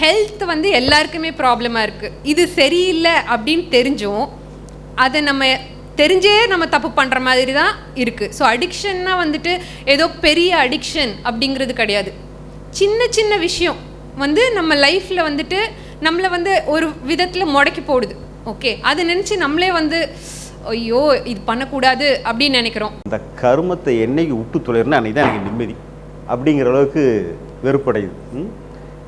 Health வந்து எல்லாருக்குமே ப்ராப்ளமாக இருக்குது இது சரியில்லை அப்படின்னு தெரிஞ்சும் அதை நம்ம தெரிஞ்சே நம்ம தப்பு பண்ணுற மாதிரி தான் இருக்குது ஸோ அடிக்ஷன்னா வந்துட்டு ஏதோ பெரிய அடிக்ஷன் அப்படிங்கிறது கிடையாது. சின்ன சின்ன விஷயம் வந்து நம்ம லைஃப்பில் வந்துட்டு நம்மளை வந்து ஒரு விதத்தில் முடக்கி போடுது. ஓகே அதை நினச்சி நம்மளே வந்து ஐயோ இது பண்ணக்கூடாது அப்படின்னு நினைக்கிறோம். இந்த கருமத்தை என்னைக்கு விட்டு தொலைறனா அன்றைக்கி தான் எனக்கு நிம்மதி அப்படிங்கிற அளவுக்கு வெறுப்படையுது. ம்?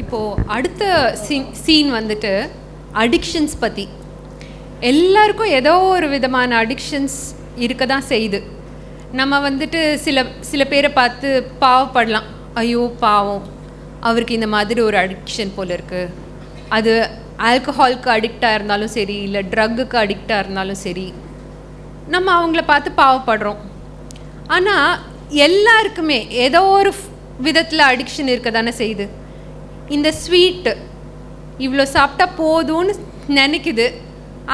இப்போது அடுத்த சீன் சீன் வந்துட்டு அடிக்ஷன்ஸ் பற்றி எல்லாருக்கும் ஏதோ ஒரு விதமான அடிக்ஷன்ஸ் இருக்க தான் செய்யுது. நம்ம வந்துட்டு சில சில பேரை பார்த்து பாவப்படலாம். ஐயோ பாவம். அவருக்கு இந்த மாதிரி ஒரு அடிக்ஷன் போல் இருக்குது அது ஆல்கஹாலுக்கு அடிக்டாக இருந்தாலும் சரி இல்லை ட்ரக்குக்கு அடிக்டாக இருந்தாலும் சரி நம்ம அவங்கள பார்த்து பாவப்படுறோம். ஆனால் எல்லாருக்குமே ஏதோ ஒரு விதத்தில் அடிக்ஷன் இருக்க தானே செய்யுது. இந்த ஸ்வீட்டு இவ்வளோ சாப்பிட்டா போதும்னு நினைக்குது.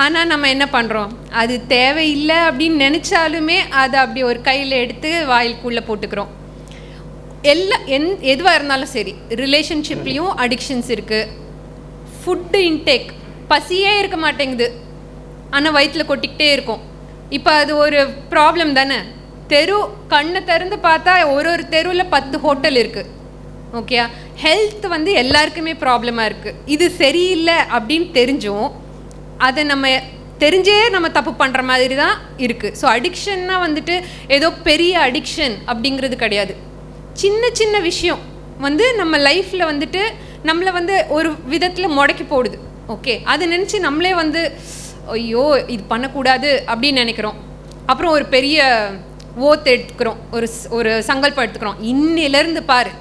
ஆனால் நம்ம என்ன பண்ணுறோம் அது தேவையில்லை அப்படின்னு நினச்சாலுமே அதை அப்படி ஒரு கையில் எடுத்து வாயிலுக்குள்ளே போட்டுக்கிறோம். எல்லா எந் எதுவாக இருந்தாலும் சரி ரிலேஷன்ஷிப்லேயும் அடிக்ஷன்ஸ் இருக்குது ஃபுட்டு இன்டேக் பசியே இருக்க மாட்டேங்குது. ஆனால் வயிற்றில் கொட்டிக்கிட்டே இருக்கும். இப்போ அது ஒரு ப்ராப்ளம் தானே? தெரு கண்ணை திறந்து பார்த்தா ஒரு ஒரு தெருவில் பத்து ஹோட்டல் இருக்குது ஓகே ஹெல்த் வந்து எல்லாருக்குமே ப்ராப்ளமாக இருக்குது இது சரியில்லை அப்படின்னு தெரிஞ்சும் அதை நம்ம தெரிஞ்சே நம்ம தப்பு பண்ணுற மாதிரி தான் இருக்குது ஸோ அடிக்ஷன்னா வந்துட்டு ஏதோ பெரிய அடிக்ஷன் அப்படிங்கிறது கிடையாது. சின்ன சின்ன விஷயம் வந்து நம்ம லைஃப்பில் வந்துட்டு நம்மளை வந்து ஒரு விதத்தில் முடக்கி போடுது. ஓகே அதை நினச்சி நம்மளே வந்து ஐயோ இது பண்ணக்கூடாது அப்படின்னு நினைக்கிறோம். அப்புறம் ஒரு பெரிய ஓத்து எடுத்துக்கிறோம். ஒரு ஒரு சங்கல்பம் எடுத்துக்கிறோம். இன்னிலேருந்து பாரு.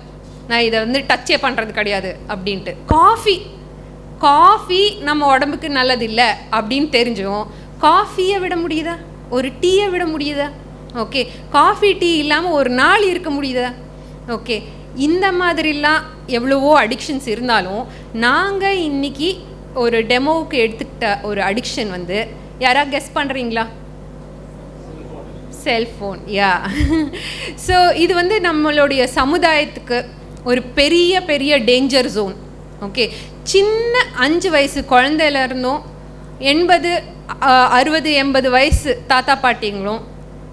நான் இதை வந்து டச்சே பண்ணுறது கிடையாது அப்படின்ட்டு. காஃபி காஃபி நம்ம உடம்புக்கு நல்லது இல்லை அப்படின்னு தெரிஞ்சும் காஃபியை விட முடியுதா? ஒரு டீயை விட முடியுதா? ஓகே. காஃபி டீ இல்லாமல் ஒரு நாள் இருக்க முடியுதா? ஓகே. இந்த மாதிரிலாம் எவ்வளவோ அடிக்ஷன்ஸ் இருந்தாலும் நாங்கள் இன்னைக்கு ஒரு டெமோவுக்கு எடுத்துக்கிட்ட ஒரு அடிக்ஷன் வந்து யாராவது கெஸ் பண்ணுறீங்களா செல்ஃபோன் யா ஸோ இது வந்து நம்மளுடைய சமுதாயத்துக்கு ஒரு பெரிய பெரிய டேஞ்சர் ஜோன் ஓகே சின்ன அஞ்சு வயசு குழந்தையில இருந்தும் எண்பது அறுபது எண்பது வயசு தாத்தா பாட்டிங்களும்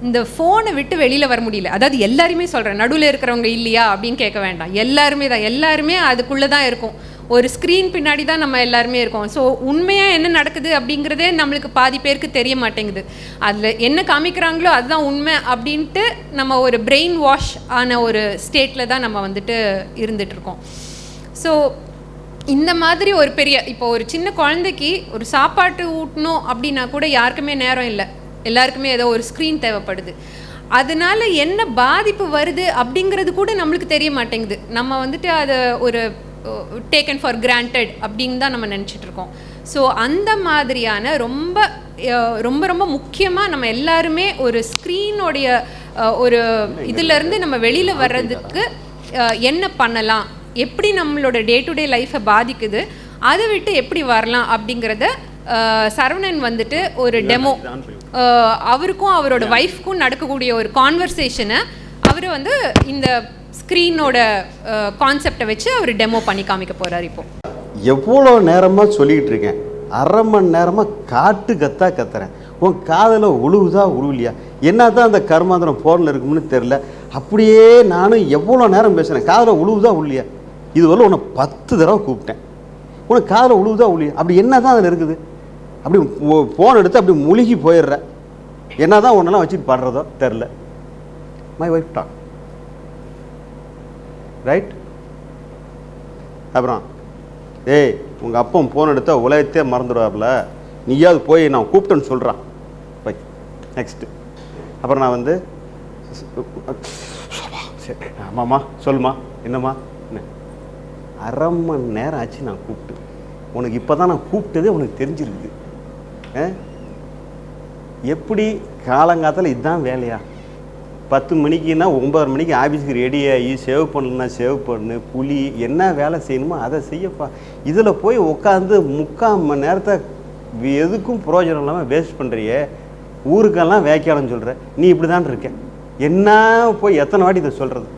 இந்த ஃபோனை விட்டு வெளியில் வர முடியல. அதாவது எல்லாருமே சொல்கிறேன் நடுவில் இருக்கிறவங்க இல்லையா அப்படின்னு கேட்க வேண்டாம். எல்லாருமே தான். எல்லாருமே அதுக்குள்ளே தான் இருக்கும். ஒரு ஸ்க்ரீன் பின்னாடி தான் நம்ம எல்லாருமே இருக்கோம். ஸோ உண்மையாக என்ன நடக்குது அப்படிங்கிறதே நம்மளுக்கு பாதி பேருக்கு தெரிய மாட்டேங்குது. அதில் என்ன காமிக்கிறாங்களோ அதுதான் உண்மை அப்படின்ட்டு நம்ம ஒரு பிரெயின் வாஷ் ஆன ஒரு ஸ்டேட்டில் தான் நம்ம வந்துட்டு இருந்துகிட்ருக்கோம் ஸோ இந்த மாதிரி ஒரு பெரிய இப்போ ஒரு சின்ன குழந்தைக்கு ஒரு சாப்பாட்டு ஊட்டணும் அப்படின்னா கூட யாருக்குமே நேரம் இல்லை. எல்லாருக்குமே ஏதோ ஒரு ஸ்க்ரீன் தேவைப்படுது. அதனால என்ன பாதிப்பு வருது அப்படிங்கிறது கூட நம்மளுக்கு தெரிய மாட்டேங்குது. நம்ம வந்துட்டு அதை ஒரு டேக்கன் ஃபார் கிராண்டட் அப்படின்னு தான் நம்ம நினச்சிட்டு இருக்கோம். ஸோ அந்த மாதிரியான ரொம்ப ரொம்ப ரொம்ப முக்கியமாக நம்ம எல்லாருமே ஒரு ஸ்க்ரீனோடைய ஒரு இதுலேருந்து நம்ம வெளியில் வர்றதுக்கு என்ன பண்ணலாம்? எப்படி நம்மளோட டே டு டே லைஃப்பை பாதிக்குது? அதை விட்டு எப்படி வரலாம் அப்படிங்கிறத சரவணன் வந்துட்டு ஒரு டெமோ அவருக்கும் அவரோட ஒய்ஃப்க்கும் நடக்கக்கூடிய ஒரு கான்வர்சேஷனை அவர் வந்து இந்த ஸ்க்ரீனோட கான்செப்டை வச்சு அவர் டெமோ பண்ணி காமிக்க போகிறார் இப்போ. எவ்வளோ நேரமாக சொல்லிக்கிட்டு இருக்கேன். அரை மணி நேரமாக காட்டு கத்தா கத்துறேன். உன் காதில் உழுவுதா உழுவலையா என்ன தான் அந்த கர்மாந்திரம் ஃபோனில் இருக்கும்னு தெரில அப்படியே நானும் எவ்வளோ நேரம் பேசுகிறேன் காதில் உழுவுதா உழுலையா இதுவரை உன்னை பத்து தடவை கூப்பிட்டேன். உனக்கு காதில் உழுவுதா உழுலையா அப்படி என்ன தான் அதில் இருக்குது? அப்படி ஃபோன் எடுத்து அப்படி முழுகி போயிடுற. என்ன தான் ஒன்றெல்லாம் வச்சுட்டு பாடுறதோ தெரில மை ஒய்ஃப் டாக் ரைட் அப்புறம் ஏய் உங்கள் அப்பன் ஃபோன் எடுத்தால் உலகத்தையே மறந்துடுவார்ல நீயாவது போய் நான் கூப்பிட்டேன்னு சொல்கிறான் போய் நெக்ஸ்ட்டு அப்புறம் நான் வந்து சரி ஆமாம்மா சொல்லுமா என்னம்மா? என்ன அரை மணி நேரம் ஆச்சு நான் கூப்பிட்டு. உனக்கு இப்போ தான் நான் கூப்பிட்டதே உனக்கு தெரிஞ்சிருக்குது. ஆ? எப்படி? காலங்காத்தில் இதுதான் வேலையா? பத்து மணிக்குன்னா ஒம்பது மணிக்கு ஆஃபீஸுக்கு ரெடி ஆகி சேவ் பண்ணணும்னா சேவ் பண்ணு புளி என்ன வேலை செய்யணுமோ அதை செய்யப்பா. இதில் போய் உட்காந்து முக்கால் மணி நேரத்தை எதுக்கும் பிரயோஜனம் இல்லாமல் வேஸ்ட் பண்ணுறியே ஊருக்கெல்லாம் வேக்காலம் சொல்கிற நீ இப்படி தான் இருக்க. என்ன போய் எத்தனை வாட்டி இதை சொல்கிறது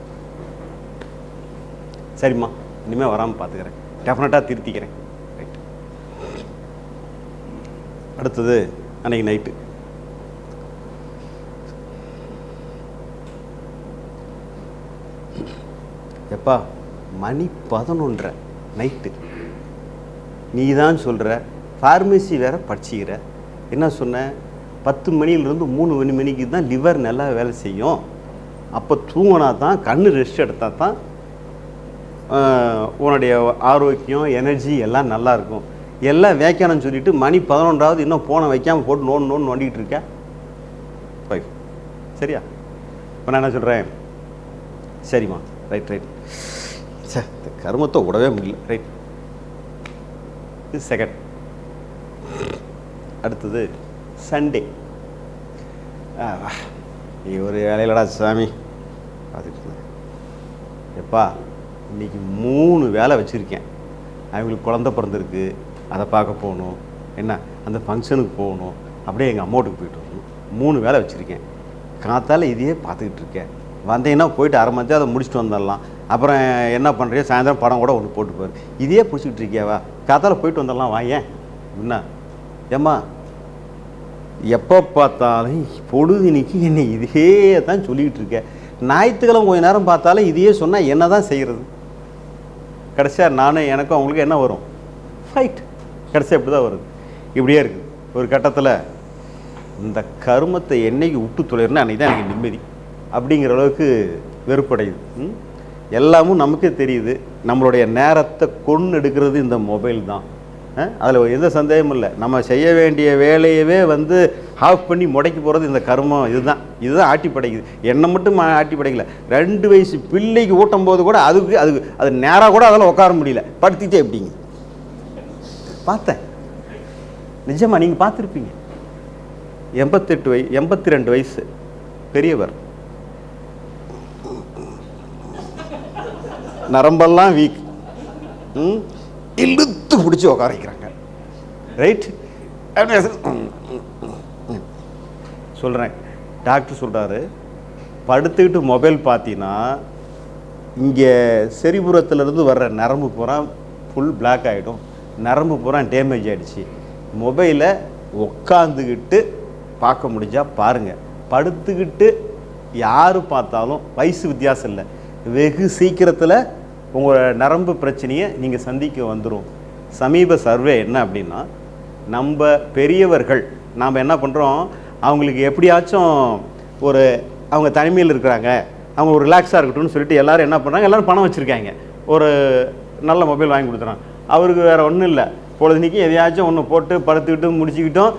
சரிம்மா இனிமேல் வராமல் பார்த்துக்கிறேன் டெஃபினட்டாக திருத்திக்கிறேன். ரைட் அடுத்தது அன்னைக்கு நைட்டு எப்பா மணி பதினொன்றரை நைட்டு நீ தான் சொல்கிற ஃபார்மசி வேற படிச்சுக்கிற. என்ன சொன்ன? பத்து மணிலேருந்து மூணு மணி மணிக்கு தான் லிவர் நல்லா வேலை செய்யும். அப்போ தூங்கினா தான் கண் ரெஸ்ட் எடுத்தால் தான் உன்னுடைய ஆரோக்கியம் எனர்ஜி எல்லாம் நல்லாயிருக்கும் எல்லாம் வேக்கானு சொல்லிட்டு மணி பதினொன்றாவது இன்னும் போனை வைக்காமல் போட்டு நோன் நோன் நோண்டிகிட்டு இருக்க. ஃபைவ் சரியா? இப்போ நான் என்ன சொல்கிறேன் சரிம்மா. ரைட் ரைட் சே இந்த கருமத்தை விடவே முடியல. ரைட் இது செகண்ட் அடுத்தது சண்டே நீ ஒரு வேலையிலடா சாமி. பார்த்துட்டு எப்பா இன்னைக்கு மூணு வேலை வச்சுருக்கேன். அவங்களுக்கு குழந்த பிறந்திருக்கு. அதை பார்க்க போகணும். என்ன அந்த ஃபங்க்ஷனுக்கு போகணும். அப்படியே எங்கள் அம்மாவுக்கு போயிட்டு வரணும். மூணு வேலை வச்சுருக்கேன். காத்தால இதையே பார்த்துக்கிட்டு இருக்கேன். வந்தீங்கன்னா போயிட்டு அரை மணி அதை முடிச்சுட்டு வந்துடலாம். அப்புறம் என்ன பண்ணுறியோ சாயந்தரம் படம் கூட ஒன்று போட்டு போயிரு இதையே பிடிச்சிக்கிட்டு இருக்கியாவா? காத்தால போயிட்டு வந்துடலாம் வாயேன் என்ன? ஏம்மா எப்போ பார்த்தாலும் பொழுதுனிக்கு என்னை இதே தான் சொல்லிக்கிட்டு இருக்க. ஞாயிற்றுக்கிழமை கொஞ்ச நேரம் பார்த்தாலும் இதையே சொன்னால் என்ன தான் செய்கிறது கடைசியாக நானும் எனக்கும் அவங்களுக்கு என்ன வரும்? ஃபைட் கடைசியாக இப்படி தான் வருது. இப்படியே இருக்குது. ஒரு கட்டத்தில் இந்த கருமத்தை என்னைக்கு விட்டு தொலைறேன்னு அன்றைக்கி தான் எனக்கு நிம்மதி. அப்படிங்கிற அளவுக்கு வெறுப்படையுது. எல்லாமும் நமக்கே தெரியுது. நம்மளுடைய நேரத்தை கொண்டு எடுக்கிறது இந்த மொபைல் தான். அதில் எந்த சந்தேகமும் இல்லை. நம்ம செய்ய வேண்டிய வேலையவே வந்து ஆஃப் பண்ணி முடக்கி போகிறது இந்த கர்மம் இதுதான். இதுதான் ஆட்டி படைக்குது. என்னை மட்டும் ஆட்டி படைக்கல. ரெண்டு வயசு பிள்ளைக்கு ஊட்டும் போது கூட அதுக்கு அதுக்கு அது நேராக கூட அதெல்லாம் உட்கார முடியல. படுத்திட்டே எப்படிங்க? பார்த்தேன். நிஜமா நீங்கள் பார்த்துருப்பீங்க. எண்பத்தெட்டு வய எண்பத்தி ரெண்டு வயசு பெரியவர். நரம்பெல்லாம் வீக். ம்? இழுத்து பிடிச்சி உட்கார வைக்கிறாங்க. ரைட் சொல்கிறேன் டாக்டர் சொல்கிறாரு படுத்துக்கிட்டு மொபைல் பார்த்தீங்கன்னா இங்கே செரிபுரத்துலேருந்து வர்ற நரம்பு பூரா ஃபுல் பிளாக் ஆகிடும் நரம்பு பூரா டேமேஜ் ஆகிடுச்சு மொபைலை உக்காந்துக்கிட்டு பார்க்க முடிஞ்சால் பாருங்கள் படுத்துக்கிட்டு யார் பார்த்தாலும் வயசு வித்தியாசம் இல்லை. வெகு சீக்கிரத்தில் உங்கள் நரம்பு பிரச்சனையை நீங்கள் சந்திக்க வந்துடும் சமீப சர்வே என்ன அப்படின்னா நம்ம பெரியவர்கள் நாம் என்ன பண்ணுறோம் அவங்களுக்கு எப்படியாச்சும் ஒரு அவங்க தனிமையில் இருக்கிறாங்க அவங்க ஒரு ரிலாக்ஸாக இருக்கட்டும்னு சொல்லிட்டு எல்லோரும் என்ன பண்ணுறாங்க எல்லோரும் பணம் வச்சுருக்காங்க. ஒரு நல்ல மொபைல் வாங்கி கொடுத்துறான் அவருக்கு வேறு ஒன்றும் இல்லை. பொழுதுனிக்கு எதையாச்சும் ஒன்று போட்டு படுத்துக்கிட்டு முடிச்சுக்கிட்டும்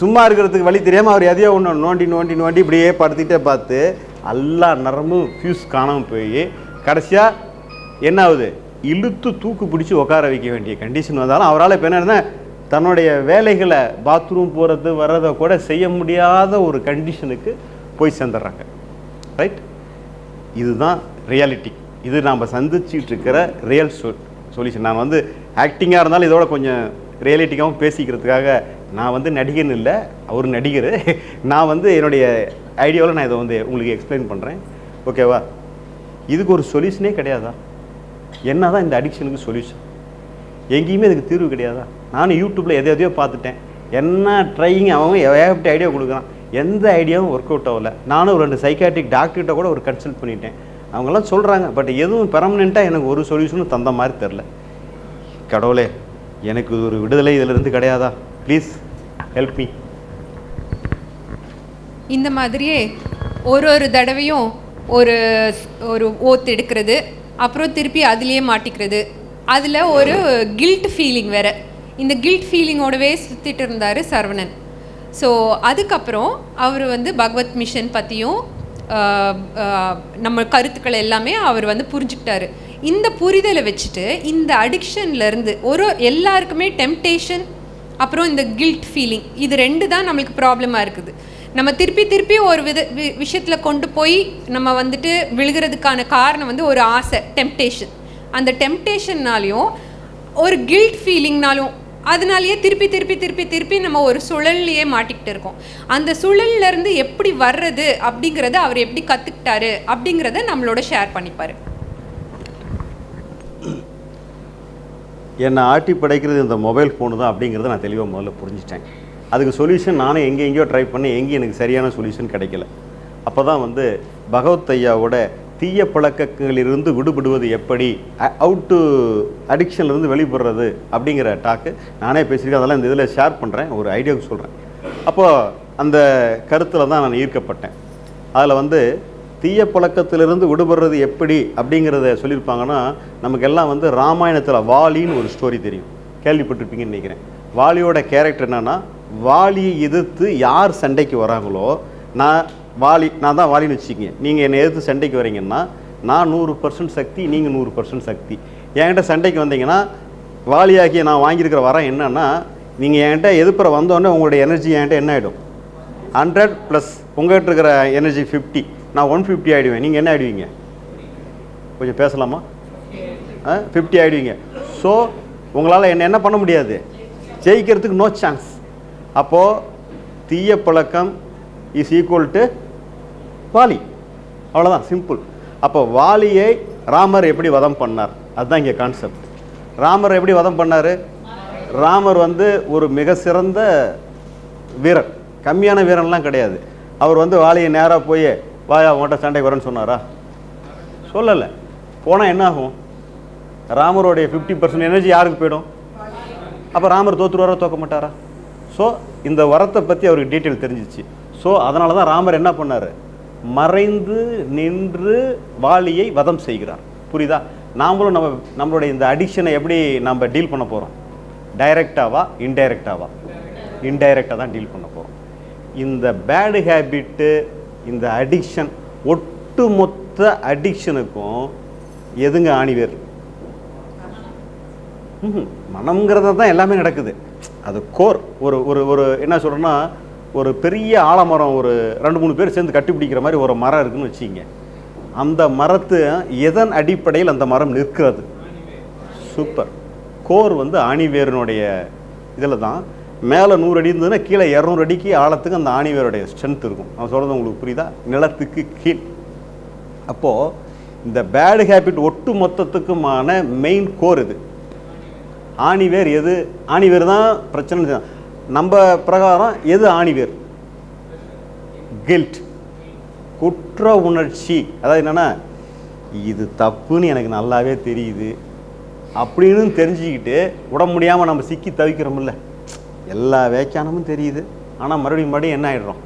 சும்மா இருக்கிறதுக்கு வழி தெரியாமல் அவர் எதையோ ஒன்று நோண்டி நோண்டி நோண்டி இப்படியே படுத்திட்டே பார்த்து எல்லா நரம்பும் ஃபியூஸ் காணாமல் போய் கடைசியாக என்ன ஆகுது? இழுத்து தூக்கு பிடிச்சி உட்கார வைக்க வேண்டிய கண்டிஷன் வந்தாலும் அவரால் இப்போ என்ன தன்னுடைய வேலைகளை பாத்ரூம் போகிறது வர்றதை கூட செய்ய முடியாத ஒரு கண்டிஷனுக்கு போய் சேர்ந்துடுறாங்க. ரைட் இதுதான் ரியாலிட்டி இது நாம் சந்திச்சுட்டு இருக்கிற ரியல் சொ சொல்யூஷன் நான் வந்து ஆக்டிங்காக இருந்தாலும் இதோட கொஞ்சம் ரியாலிட்டிக்காகவும் பேசிக்கிறதுக்காக நான் வந்து நடிகன் இல்லை அவர் நடிகர். நான் வந்து என்னுடைய ஐடியாவில் நான் இதை வந்து உங்களுக்கு எக்ஸ்பிளைன் பண்ணுறேன் ஓகேவா இதுக்கு ஒரு சொல்யூஷனே கிடையாதா? என்ன தான் இந்த அடிக்ஷனுக்கு சொல்யூஷன் எங்கேயுமே இதுக்கு தீர்வு கிடையாதா? நானும் யூடியூப்பில் எதை எதையோ பார்த்துட்டேன். என்ன ட்ரையிங் அவங்க ஏகப்பட்ட ஐடியா கொடுக்குறான். எந்த ஐடியாவும் ஒர்க் அவுட் ஆகல. நானும் ஒரு ரெண்டு சைக்காட்ரிக் டாக்டர்கிட்ட கூட ஒரு கன்சல்ட் பண்ணிட்டேன். அவங்களாம் சொல்கிறாங்க பட் எதுவும் பெர்மனெண்ட்டாக எனக்கு ஒரு சொல்யூஷனும் தந்த மாதிரி தெரில கடவுளே எனக்கு இது ஒரு விடுதலை இதிலிருந்து கிடையாதா? ப்ளீஸ் ஹெல்ப் மீ இந்த மாதிரியே ஒரு ஒரு தடவையும் ஒரு ஒரு ஓத்து எடுக்கிறது அப்புறம் திருப்பி அதுலேயே மாட்டிக்கிறது. அதில் ஒரு கில்ட் ஃபீலிங் வேற. இந்த கில்ட் ஃபீலிங்கோடவே சுற்றிட்டு இருந்தார் சரவணன். ஸோ அதுக்கப்புறம் அவர் வந்து பகவத் மிஷன் பற்றியும் நம்ம கருத்துக்கள் எல்லாமே அவர் வந்து புரிஞ்சுக்கிட்டாரு. இந்த புரிதலை வச்சுட்டு இந்த அடிக்ஷன்லேருந்து ஒரு எல்லாருக்குமே டெம்டேஷன் அப்புறம் இந்த கில்ட் ஃபீலிங் இது ரெண்டு தான் நம்மளுக்கு ப்ராப்ளமாக இருக்குது. நம்ம திருப்பி திருப்பி ஒரு வித வி விஷயத்தில் கொண்டு போய் நம்ம வந்துட்டு விழுகிறதுக்கான காரணம் வந்து ஒரு ஆசை டெம்டேஷன் அந்த டெம்டேஷன்னாலையும் ஒரு கில்ட் ஃபீலிங்னாலும் அதனாலேயே திருப்பி திருப்பி திருப்பி திருப்பி நம்ம ஒரு சுழல்லையே மாட்டிக்கிட்டு இருக்கோம். அந்த சுழல்ல இருந்து எப்படி வர்றது அப்படிங்கிறத அவர் எப்படி கற்றுக்கிட்டாரு அப்படிங்கிறத நம்மளோட ஷேர் பண்ணிப்பார். என்னை ஆட்டி படைக்கிறது இந்த மொபைல் ஃபோனு தான் அப்படிங்கிறத நான் தெளிவாக முதல்ல புரிஞ்சிட்டேன். அதுக்கு சொல்யூஷன் நானே எங்கே எங்கேயோ ட்ரை பண்ணி எங்கேயும் எனக்கு சரியான சொல்யூஷன் கிடைக்கல. அப்போ தான் வந்து பகவத் ஐயாவோட தீய பழக்கங்களிலிருந்து விடுபடுவது எப்படி அவுட் டு அடிக்ஷன்லேருந்து வெளிப்படுறது அப்படிங்கிற டாக்கு நானே பேசியிருக்கேன். அதெல்லாம் இந்த இதில் ஷேர் பண்ணுறேன் ஒரு ஐடியாவுக்கு சொல்கிறேன் அப்போது அந்த கருத்தில் தான் நான் ஈர்க்கப்பட்டேன். அதில் வந்து தீய பழக்கத்திலிருந்து விடுபடுறது எப்படி அப்படிங்கிறத சொல்லியிருப்பாங்கன்னா நமக்கு எல்லாம் வந்து ராமாயணத்தில் வாலின்னு ஒரு ஸ்டோரி தெரியும். கேள்விப்பட்டிருப்பீங்கன்னு நினைக்கிறேன். வாலியோட கேரக்டர் என்னென்னா வாலியை எதிர்த்து யார் சண்டைக்கு வராங்களோ நான் வாலி நான் தான் வாலின்னு வச்சுக்கிங்க. நீங்கள் என்னை எதிர்த்து சண்டைக்கு வரீங்கன்னா நான் நூறு பர்சன்ட் சக்தி நீங்கள் நூறு பர்சன்ட் சக்தி. என்கிட்ட சண்டைக்கு வந்தீங்கன்னா வாலியாகிய நான் வாங்கியிருக்கிற வரம் என்னன்னா நீங்கள் என்கிட்ட எதிர்ப்புற வந்தோடனே உங்களுடைய எனர்ஜி என்கிட்ட என்ன ஆகிடும் ஹண்ட்ரட் ப்ளஸ் உங்கள்கிட்ட இருக்கிற எனர்ஜி ஃபிஃப்டி நான் ஒன் ஃபிஃப்டி ஆகிடுவேன் நீங்கள் என்ன ஆகிடுவீங்க கொஞ்சம் பேசலாமா? ஃபிஃப்டி ஆகிடுவீங்க ஸோ உங்களால் என்ன என்ன பண்ண முடியாது? ஜெயிக்கிறதுக்கு நோ சான்ஸ் அப்போது தீய பழக்கம் இஸ் ஈக்குவல் டு வாலி. அவ்வளோதான் சிம்பிள் அப்போ வாலியை ராமர் எப்படி வதம் பண்ணார்? அதுதான் இங்கே கான்செப்ட் ராமர் எப்படி வதம் பண்ணார்? ராமர் வந்து ஒரு மிக சிறந்த வீரர். கம்மியான வீரன்லாம் கிடையாது. அவர் வந்து வாலியை நேராக போய் வாயா உன்கிட்ட சண்டைக்கு வரேன்னு சொன்னாரா? சொல்லலை. போனால் என்ன ஆகும் ராமருடைய ஃபிஃப்டி பர்சன்ட் எனர்ஜி யாருக்கு போயிடும்? அப்போ ராமர் தோத்துருவாரா தோக்க மாட்டாரா ஸோ இந்த வரத்தை பற்றி அவருக்கு டீட்டெயில் தெரிஞ்சிச்சு. ஸோ அதனால தான் ராமர் என்ன பண்ணார்? மறைந்து நின்று வாலியை வதம் செய்கிறார். புரியுதா? நாமளும் நம்ம நம்மளுடைய இந்த அடிக்ஷனை எப்படி நம்ம டீல் பண்ண போகிறோம் டைரக்டாவா இன்டைரக்டாவா இன்டைரக்டாக தான் டீல் பண்ண போகிறோம் இந்த பேடு ஹேபிட்டு இந்த அடிக்ஷன் ஒட்டுமொத்த அடிக்ஷனுக்கும் எதுங்க ஆணிவேர்? ம்ஹும். மனம்ங்கிறத தான் எல்லாமே நடக்குது. அது கோர். ஒரு ஒரு ஒரு என்ன சொல்கிறேன்னா ஒரு பெரிய ஆலமரம் ஒரு ரெண்டு மூணு பேர் சேர்ந்து கட்டி பிடிக்கிற மாதிரி ஒரு மரம் இருக்குன்னு வச்சுக்கிங்க. அந்த மரத்து எதன் அடிப்படையில் அந்த மரம் நிற்கிறது? சூப்பர். கோர் வந்து ஆணிவேரனுடைய இதில் தான். மேலே நூறு அடி இருந்ததுன்னா கீழே இரநூறு அடிக்கு ஆழத்துக்கு அந்த ஆணிவேருடைய ஸ்ட்ரென்த் இருக்கும். நான் சொல்கிறது உங்களுக்கு புரியுதா? நிலத்துக்கு கீழ். அப்போது இந்த பேடு ஹேபிட் ஒட்டு மொத்தத்துக்குமான மெயின் கோர் இது. ஆணிவேர் எது? ஆணிவேர் தான் பிரச்சனை நம்ம பிரகாரம் எது ஆணிவேர் கில்ட். குற்ற உணர்ச்சி. அதாவது என்னென்னா இது தப்புன்னு எனக்கு நல்லாவே தெரியுது. அப்படின்னு தெரிஞ்சுக்கிட்டு உடம்பு முடியாமல் நம்ம சிக்கி தவிக்கிறோம்ல. எல்லா வேக்கானமும் தெரியுது. ஆனால் மறுபடியும் மறுபடியும் என்ன ஆகிடுறோம்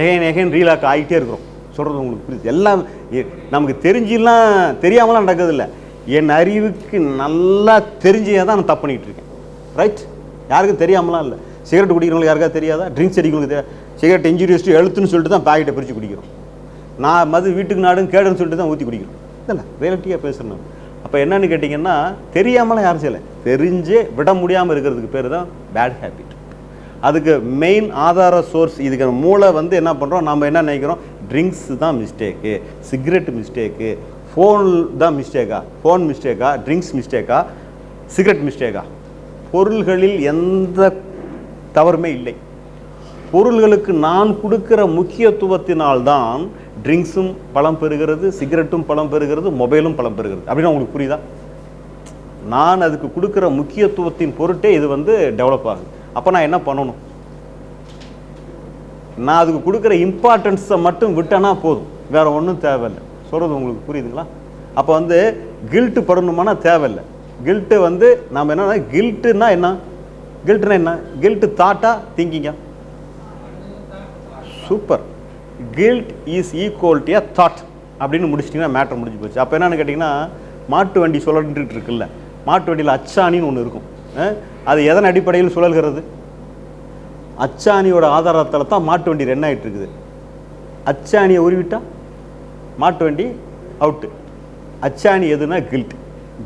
எகைன் எகைன் ரீலாக் ஆகிட்டே இருக்கிறோம். சொல்கிறது உங்களுக்கு புரியுது. எல்லாம் நமக்கு தெரிஞ்சுலாம் தெரியாமலாம் நடக்கிறதில்ல. என் அறிவுக்கு நல்லா தெரிஞ்சே தான் நான் தப்பு பண்ணிகிட்டு இருக்கேன். ரைட் யாருக்கும் தெரியாமலாம் இல்லை. சிகரெட் குடிக்கிறவங்களுக்கு யாருக்காவது தெரியாதா? ட்ரிங்க்ஸ் அடிக்கிறவங்களுக்கு தெரியாது சிகரெட் இன்ஜுரியஸ்ட்டு எழுத்துன்னு சொல்லிட்டு தான் பாக்கெட்டை பிரித்து குடிக்கிறோம். நான் மது வீட்டுக்கு நாடும் கேடுன்னு சொல்லிட்டு தான் ஊற்றி குடிக்கிறோம். இல்லை ரியாலிட்டியாக பேசுகிறேன் அப்போ என்னன்னு கேட்டிங்கன்னா தெரியாமலாம் யாரும் செய்யலை. தெரிஞ்சே விட முடியாமல் இருக்கிறதுக்கு பேர் தான் பேட் ஹேபிட் அதுக்கு மெயின் ஆதார சோர்ஸ் இதுக்கு மூளை வந்து என்ன பண்ணுறோம் நம்ம என்ன நினைக்கிறோம்? ட்ரிங்க்ஸ் தான் மிஸ்டேக்கு சிகரெட் மிஸ்டேக்கு ஃபோன் தான் மிஸ்டேக்கா ஃபோன் மிஸ்டேக்கா ட்ரிங்க்ஸ் மிஸ்டேக்கா சிகரெட் மிஸ்டேக்கா பொருள்களில் எந்த தவறுமே இல்லை. பொருள்களுக்கு நான் கொடுக்கிற முக்கியத்துவத்தினால்தான் ட்ரிங்க்ஸும் பலம் பெறுகிறது சிகரெட்டும் பலம் பெறுகிறது மொபைலும் பலம் பெறுகிறது. அப்படின்னு உங்களுக்கு புரியுதா? நான் அதுக்கு கொடுக்குற முக்கியத்துவத்தின் பொருட்டே இது வந்து டெவலப் ஆகுது. அப்போ நான் என்ன பண்ணணும்? நான் அதுக்கு கொடுக்குற இம்பார்ட்டன்ஸை மட்டும் விட்டேன்னா போதும். வேறு ஒன்றும் தேவையில்லை. சொல்கிறது உங்களுக்கு புரியுதுங்களா? அப்போ வந்து கில்ட்டு படணுமானா தேவையில்லை. கில்ட்டு வந்து நாம் என்ன கில்ட்டுனா என்ன? கில்ட்டுனா என்ன? கில்ட்டு தாட்டா திங்கிங்கா super guilt is equal thought அப்படின்னு முடிச்சிட்டிங்கன்னா மேட்ரு முடிஞ்சு போச்சு. அப்போ என்னென்னு கேட்டிங்கன்னா மாட்டு வண்டி சுழன்றுட்டு இருக்குல்ல. மாட்டு வண்டியில் அச்சாணின்னு ஒன்று இருக்கும். அது எதன் அடிப்படையில் சுழல்கிறது? அச்சாணியோட ஆதாரத்தில் தான் மாட்டு வண்டி ரன் ஆயிட்டு இருக்குது. அச்சாணியை உருவிட்டா? மாட்டு வண்டி அவுட்டு அச்சாணி எதுனா கில்ட்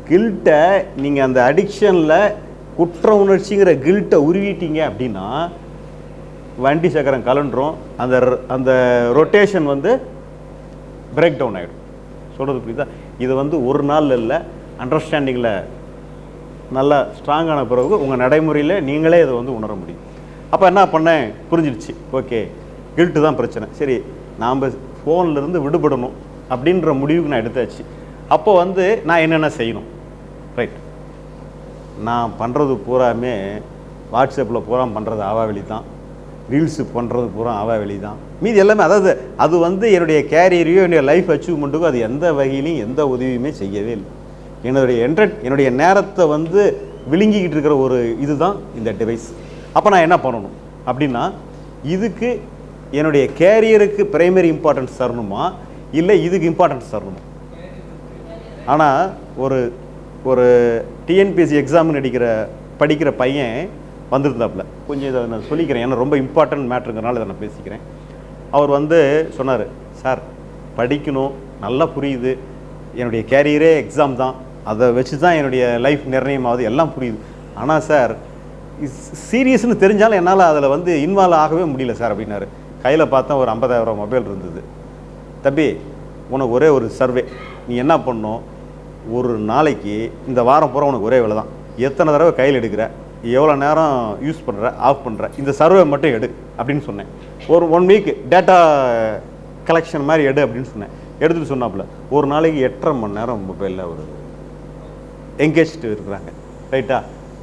கில்ட்டை நீங்கள் அந்த அடிக்ஷனில் குற்ற உணர்ச்சிங்கிற கில்ட்டை உருவிட்டீங்க அப்படின்னா வண்டி சக்கரம் கலண்டுரும் அந்த அந்த ரொட்டேஷன் வந்து பிரேக் டவுன் ஆகிடும் சொல்கிறது புரியுதா? இது வந்து ஒரு நாள் இல்லை அண்டர்ஸ்டாண்டிங்கில் நல்லா ஸ்ட்ராங்கான பிறகு உங்கள் நடைமுறையில் நீங்களே இதை வந்து உணர முடியும். அப்போ என்ன பண்ணேன்? புரிஞ்சிடுச்சு ஓகே கில்ட்டு தான் பிரச்சனை. சரி நாம் ஃபோன்லேருந்து விடுபடணும் அப்படின்ற முடிவுக்கு நான் எடுத்தாச்சு. அப்போ வந்து நான் என்னென்ன செய்யணும்? ரைட் நான் பண்ணுறது பூராமே வாட்ஸ்அப்பில் பூரா பண்ணுறது ஆவாவெளி தான். ரீல்ஸு பண்ணுறது பூரா ஆவாவெளி தான். மீதி எல்லாமே அதாவது அது வந்து என்னுடைய கேரியரையோ என்னுடைய லைஃப் அச்சீவ்மெண்ட்டுக்கோ அது எந்த வகையிலையும் எந்த உதவியுமே செய்யவே இல்லை. என்னுடைய என்டர் என்னுடைய நேரத்தை வந்து விழுங்கிக்கிட்டு இருக்கிற ஒரு இதுதான் இந்த டிவைஸ் அப்போ நான் என்ன பண்ணணும்? அப்படின்னா இதுக்கு என்னுடைய கேரியருக்கு பிரைமரி இம்பார்ட்டன்ஸ் தரணுமா? இல்லை இதுக்கு இம்பார்ட்டன்ஸ் தரணுமா? ஆனால் ஒரு ஒரு டிஎன்பிஎஸ்சி எக்ஸாம் நடிக்கிற படிக்கிற பையன் வந்திருந்தாப்புல. கொஞ்சம் இதை நான் சொல்லிக்கிறேன். ஏன்னா ரொம்ப இம்பார்ட்டன்ட் மேட்ருங்கிறனால இதை நான் பேசிக்கிறேன். அவர் வந்து சொன்னார் சார் படிக்கணும். நல்லா புரியுது. என்னுடைய கேரியரே எக்ஸாம் தான். அதை வச்சு தான் என்னுடைய லைஃப் நிர்ணயமாகுது. எல்லாம் புரியுது. ஆனால் சார் சீரியஸ்னு தெரிஞ்சாலும் என்னால் அதில் வந்து இன்வால்வ் ஆகவே முடியல சார் அப்படின்னாரு. கையில் பார்த்தா ஒரு 50000 ரூபா மொபைல் இருந்தது. தம்பி உனக்கு ஒரே ஒரு சர்வே. நீ என்ன பண்ணும் ஒரு நாளைக்கு இந்த வாரம் பூரா உனக்கு ஒரே வேலை தான். எத்தனை தடவை கையில் எடுக்கிற? எவ்வளோ நேரம் யூஸ் பண்ணுற ஆஃப் பண்ணுற இந்த சர்வே மட்டும் எடு அப்படின்னு சொன்னேன். ஒரு ஒன் வீக் டேட்டா கலெக்ஷன் மாதிரி எடு அப்படின்னு சொன்னேன். எடுத்துகிட்டு சொன்னாப்புல ஒரு நாளைக்கு எட்டரை மணி நேரம் மொபைலில் ஒரு எங்கேஜ்டு இருக்கிறாங்க. ரைட்டா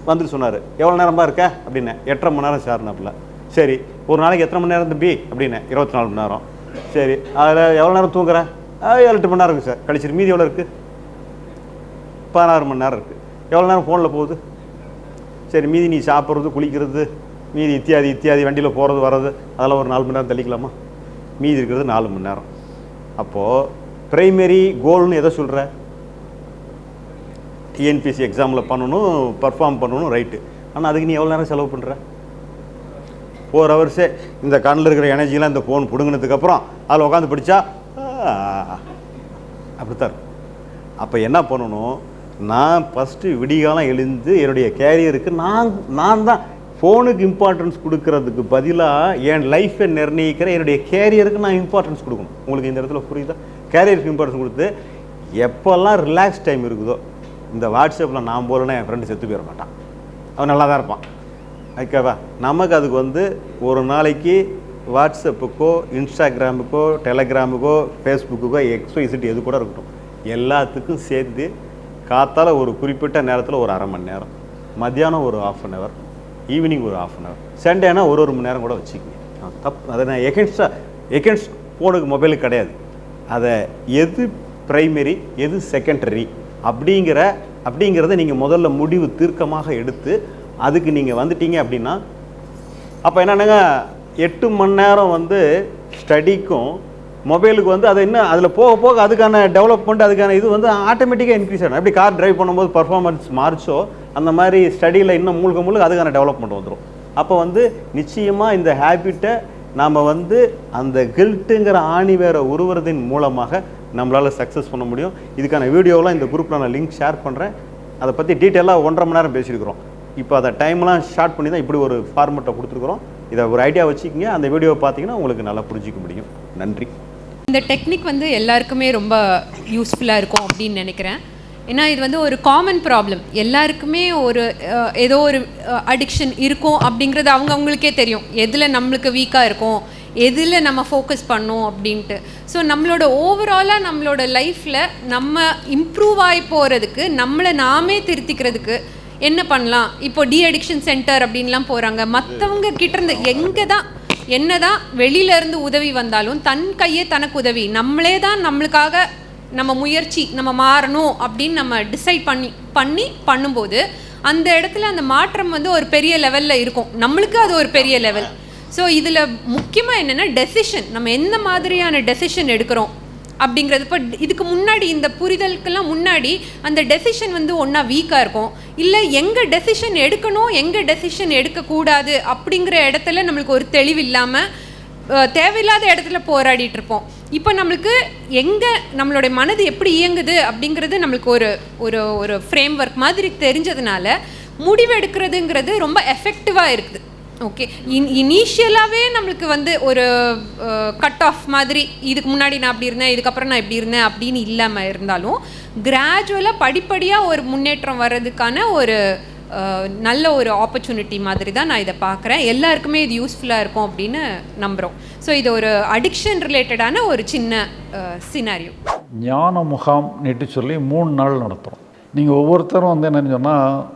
வந்துட்டு சொன்னார் எவ்வளோ நேரமாக இருக்க? அப்படின்னேன் எட்டரை மணி நேரம் சார்னாப்புல. சரி ஒரு நாளைக்கு எத்தனை மணி நேரம் தம்பி? அப்படின்னு. இருபத்தி நாலு மணி நேரம். சரி. அதில் எவ்வளோ நேரம் தூங்குறேன் ஆ, ஏழு எட்டு மணி நேரம் இருக்குது சார். கழிச்சிரு. மீதி எவ்வளோ இருக்குது பதினாறு மணி நேரம் இருக்குது எவ்வளோ நேரம் ஃபோனில் போகுது? சரி மீதி நீ சாப்பிட்றது குளிக்கிறது மீதி இத்தியாதி இத்தியாதி வண்டியில் போகிறது வர்றது அதெல்லாம் ஒரு நாலு மணி நேரம் தள்ளிக்கலாமா? மீதி இருக்கிறது நாலு மணி நேரம். அப்போது ப்ரைமரி கோல்னு எதை சொல்கிற டிஎன்பிஎஸ்சி எக்ஸாமில் பண்ணணும் பர்ஃபார்ம் பண்ணணும் ரைட்டு ஆனால் அதுக்கு நீ எவ்வளோ நேரம் செலவு பண்ணுற ஃபோர் ஹவர்ஸே இந்த கண்ணில் இருக்கிற எனர்ஜிலாம் இந்த ஃபோன் பிடுங்கினதுக்கப்புறம் அதில் உட்காந்து படித்தா அப்படித்தான் இருக்கும். அப்போ என்ன பண்ணணும்? நான் ஃபஸ்ட்டு விடிகாலம் எழுந்து என்னுடைய கேரியருக்கு நான் நான் தான் ஃபோனுக்கு இம்பார்ட்டன்ஸ் கொடுக்கறதுக்கு பதிலாக என் லைஃப்பை நிர்ணயிக்கிற என்னுடைய கேரியருக்கு நான் இம்பார்ட்டன்ஸ் கொடுக்கணும். உங்களுக்கு இந்த இடத்துல புரியுதா? கேரியருக்கு இம்பார்ட்டன்ஸ் கொடுத்து எப்போல்லாம் ரிலாக்ஸ் டைம் இருக்குதோ இந்த வாட்ஸ்அப்பில் நான் போலன்னா என் ஃப்ரெண்டு செத்து போயிட மாட்டான். அவன் நல்லா தான் இருப்பான். ஓகேவா நமக்கு அதுக்கு வந்து ஒரு நாளைக்கு வாட்ஸ்அப்புக்கோ இன்ஸ்டாகிராமுக்கோ டெலகிராமுக்கோ ஃபேஸ்புக்குக்கோ எக்ஸோ இசிட் எது கூட இருக்கட்டும். எல்லாத்துக்கும் சேர்த்து காத்தால் ஒரு குறிப்பிட்ட நேரத்தில் ஒரு அரை மணி நேரம். மத்தியானம் ஒரு ஆஃப் அன் ஹவர் ஈவினிங் ஒரு ஆஃப் அன் ஹவர் சண்டேனா ஒரு ஒரு மணி நேரம் கூட வச்சுக்கங்க. தப் தப்பு அதை நான் எகென்ஸ்டாக எகென்ஸ்ட் ஃபோனுக்கு மொபைலுக்கு கிடையாது. அதை எது ப்ரைமரி எது செகண்டரி அப்படிங்கிற அப்படிங்கிறத நீங்கள் முதல்ல முடிவு தீர்க்கமாக எடுத்து அதுக்கு நீங்கள் வந்துட்டீங்க அப்படின்னா அப்போ என்னென்னங்க? எட்டு மணி நேரம் வந்து ஸ்டடிக்கும் மொபைலுக்கு வந்து அது இன்னும் அதில் போக போக அதுக்கான டெவலப்மெண்ட் அதுக்கான இது வந்து ஆட்டோமேட்டிக்காக இன்க்ரீஸ் ஆகிடும் எப்படி கார் டிரைவ் பண்ணும்போது பர்ஃபார்மன்ஸ் மாறிச்சோ அந்த மாதிரி ஸ்டடியில் இன்னும் மூழ்க மூழ்க அதுக்கான டெவலப்மெண்ட் வந்துடும் அப்போ வந்து நிச்சயமாக இந்த ஹேபிட்டை நாம் வந்து அந்த கில்ட்டுங்கிற ஆணி வேற உருவுறதின் மூலமாக நம்மளால் சக்ஸஸ் பண்ண முடியும். இதுக்கான வீடியோலாம் இந்த குரூப்பில் நான் லிங்க் ஷேர் பண்ணுறேன் அதை பற்றி டீட்டெயிலாக ஒன்றரை மணி நேரம் பேசியிருக்கிறோம். இப்போ அதை டைம்லாம் ஷார்ட் பண்ணி தான் இப்படி ஒரு ஃபார்மெட்டை கொடுத்துருக்குறோம். இதை ஒரு ஐடியா வச்சுக்கிங்க. அந்த வீடியோவை பார்த்தீங்கன்னா உங்களுக்கு நல்லா புரிஞ்சிக்க முடியும். நன்றி. இந்த டெக்னிக் வந்து எல்லாருக்குமே ரொம்ப யூஸ்ஃபுல்லாக இருக்கும் அப்படின்னு நினைக்கிறேன். ஏன்னா இது வந்து ஒரு காமன் ப்ராப்ளம் எல்லாருக்குமே ஒரு ஏதோ ஒரு அடிக்ஷன் இருக்கும் அப்படிங்கிறது அவங்க அவங்களுக்கே தெரியும். எதில் நம்மளுக்கு வீக்காக இருக்கும்? எதில் நம்ம ஃபோக்கஸ் பண்ணோம் அப்படின்ட்டு. ஸோ நம்மளோட ஓவராலாக நம்மளோட லைஃப்பில் நம்ம இம்ப்ரூவ் ஆகி போகிறதுக்கு நம்மளை நாமே திருத்திக்கிறதுக்கு என்ன பண்ணலாம்? இப்போ டி அடிக்ஷன் சென்டர் அப்படின்லாம் போகிறாங்க மற்றவங்க கிட்டேருந்து எங்கே தான் என்னதான் வெளியில இருந்து உதவி வந்தாலும் தன் கையே தனக்கு உதவி. நம்மளே தான் நம்மளுக்காக நம்ம முயற்சி நம்ம மாறணும் அப்படின்னு நம்ம டிசைட் பண்ணி பண்ணி பண்ணும்போது அந்த இடத்துல அந்த மாற்றம் வந்து ஒரு பெரிய லெவலில் இருக்கும். நம்மளுக்கு அது ஒரு பெரிய லெவல் ஸோ இதில் முக்கியமாக என்னென்னா டெசிஷன் நம்ம எந்த மாதிரியான டெசிஷன் எடுக்கிறோம்? அப்படிங்கிறது இப்போ இதுக்கு முன்னாடி இந்த புரிதலுக்கெல்லாம் முன்னாடி அந்த டெசிஷன் வந்து ஒன்றா வீக்காக இருக்கும். இல்லை எங்கே டெசிஷன் எடுக்கணும் எங்கே டெசிஷன் எடுக்கக்கூடாது அப்படிங்கிற இடத்துல நம்மளுக்கு ஒரு தெளிவு இல்லாமல் தேவையில்லாத இடத்துல போராடிட்டு இருப்போம். இப்போ நம்மளுக்கு எங்கே நம்மளுடைய மனது எப்படி இயங்குது அப்படிங்கிறது நம்மளுக்கு ஒரு ஒரு ஒரு ஃப்ரேம் ஒர்க் மாதிரி தெரிஞ்சதுனால முடிவெடுக்கிறதுங்கிறது ரொம்ப எஃபெக்டிவாக இருக்குது. ஓகே இன் இனிஷியலாகவே நம்மளுக்கு வந்து ஒரு கட் ஆஃப் மாதிரி இதுக்கு முன்னாடி நான் அப்படி இருந்தேன் இதுக்கப்புறம் நான் இப்படி இருந்தேன் அப்படின்னு இல்லாமல் இருந்தாலும் கிராஜுவலாக படிப்படியாக ஒரு முன்னேற்றம் வர்றதுக்கான ஒரு நல்ல ஒரு ஆப்பர்ச்சுனிட்டி மாதிரி தான் நான் இதை பார்க்குறேன். எல்லாருக்குமே இது யூஸ்ஃபுல்லாக இருக்கும் அப்படின்னு நம்புகிறோம் ஸோ இது ஒரு அடிக்ஷன் ரிலேட்டடான ஒரு சின்ன சினாரியோ ஞான முகாம் நெட்டு சொல்லி மூணு நாள் நடத்துகிறோம் நீங்கள் ஒவ்வொருத்தரும் வந்து என்னென்னு சொன்னால்